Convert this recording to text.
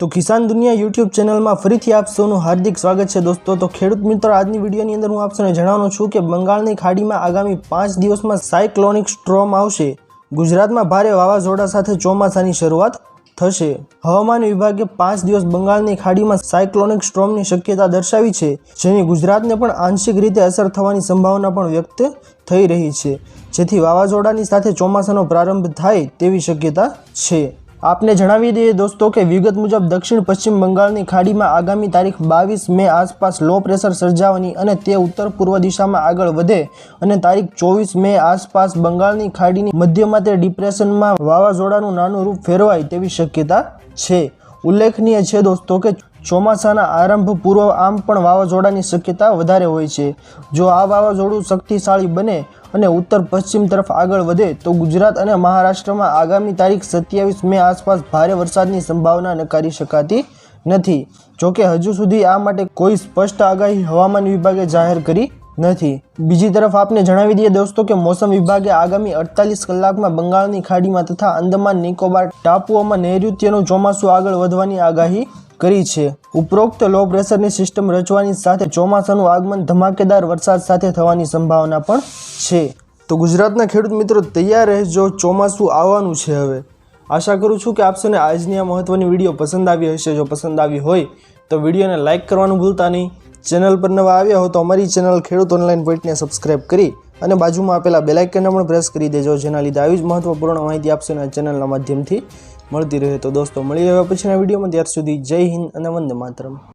તો કિસાન દુનિયા યુટ્યુબ ચેનલમાં ફરીથી આપ સૌનું હાર્દિક સ્વાગત છે દોસ્તો. તો ખેડૂત મિત્રો, આજની વિડીયોની અંદર હું આપ સૌને જણાવવાનો છું કે બંગાળની ખાડીમાં આગામી પાંચ દિવસમાં સાયક્લોનિક સ્ટ્રોમ આવશે. ગુજરાતમાં ભારે વાવાઝોડા સાથે ચોમાસાની શરૂઆત થશે. હવામાન વિભાગે પાંચ દિવસ બંગાળની ખાડીમાં સાયક્લોનિક સ્ટ્રોમની શક્યતા દર્શાવી છે, જેની ગુજરાતને પણ આંશિક રીતે અસર થવાની સંભાવના પણ વ્યક્ત થઈ રહી છે. જેથી વાવાઝોડાની સાથે ચોમાસાનો પ્રારંભ થાય તેવી શક્યતા છે. આપને જણાવી દઈએ દોસ્તો કે વિગત મુજબ દક્ષિણ પશ્ચિમ બંગાળની ખાડીમાં આગામી તારીખ બાવીસ મે આસપાસ લો પ્રેશર સર્જાવાની અને તે ઉત્તર પૂર્વ દિશામાં આગળ વધે અને તારીખ ચોવીસ મે આસપાસ બંગાળની ખાડીની મધ્યમાં તે ડિપ્રેશનમાં વાવાઝોડાનું નાનું રૂપ ફેરવાય તેવી શક્યતા છે. ઉલ્લેખનીય છે દોસ્તો કે ચોમાસાના આરંભ પૂર્વ આમ પણ વાવાઝોડાની શક્યતા વધારે હોય છે. જો આ વાવાઝોડું શક્તિશાળી બને અને ઉત્તર પશ્ચિમ તરફ આગળ વધે, તો ગુજરાત અને મહારાષ્ટ્રમાં આગામી તારીખ સત્યાવીસ મે આસપાસ ભારે વરસાદની સંભાવના નકારી શકાતી નથી. જોકે હજુ સુધી આ માટે કોઈ સ્પષ્ટ આગાહી હવામાન વિભાગે જાહેર કરી નથી. બીજી તરફ આપને જણાવી દઈએ દોસ્તો કે મોસમ વિભાગે આગામી અડતાલીસ કલાકમાં બંગાળની ખાડીમાં તથા અંદમાન નિકોબાર ટાપુઓમાં નૈઋત્યનું ચોમાસું આગળ વધવાની આગાહી કરી છે. ઉપરોક્ત લો પ્રેશરની સિસ્ટમ રચવાની સાથે ચોમાસાનું આગમન ધમાકેદાર વરસાદ સાથે થવાની સંભાવના પણ છે. તો ગુજરાતના ખેડૂત મિત્રો તૈયાર રહેજો, ચોમાસું આવવાનું છે હવે. આશા કરું છું કે આપશોને આજની આ મહત્ત્વની વીડિયો પસંદ આવી હશે. જો પસંદ આવી હોય તો વિડીયોને લાઇક કરવાનું ભૂલતા નહીં. ચેનલ પર નવા આવ્યા હો તો અમારી ચેનલ ખેડૂત ઓનલાઈન પોઈન્ટને સબસ્ક્રાઈબ કરી અને બાજુમાં આપેલા બેલાઇકનને પણ પ્રેસ કરી દેજો. જેના લીધે આવી જ મહત્વપૂર્ણ માહિતી આપશે અને ચેનલના માધ્યમથી મળતી રહે. તો દોસ્તો, મળી રહ્યા પછીના વિડીયોમાં, ત્યાર સુધી જય હિન્દ અને વંદે માતરમ.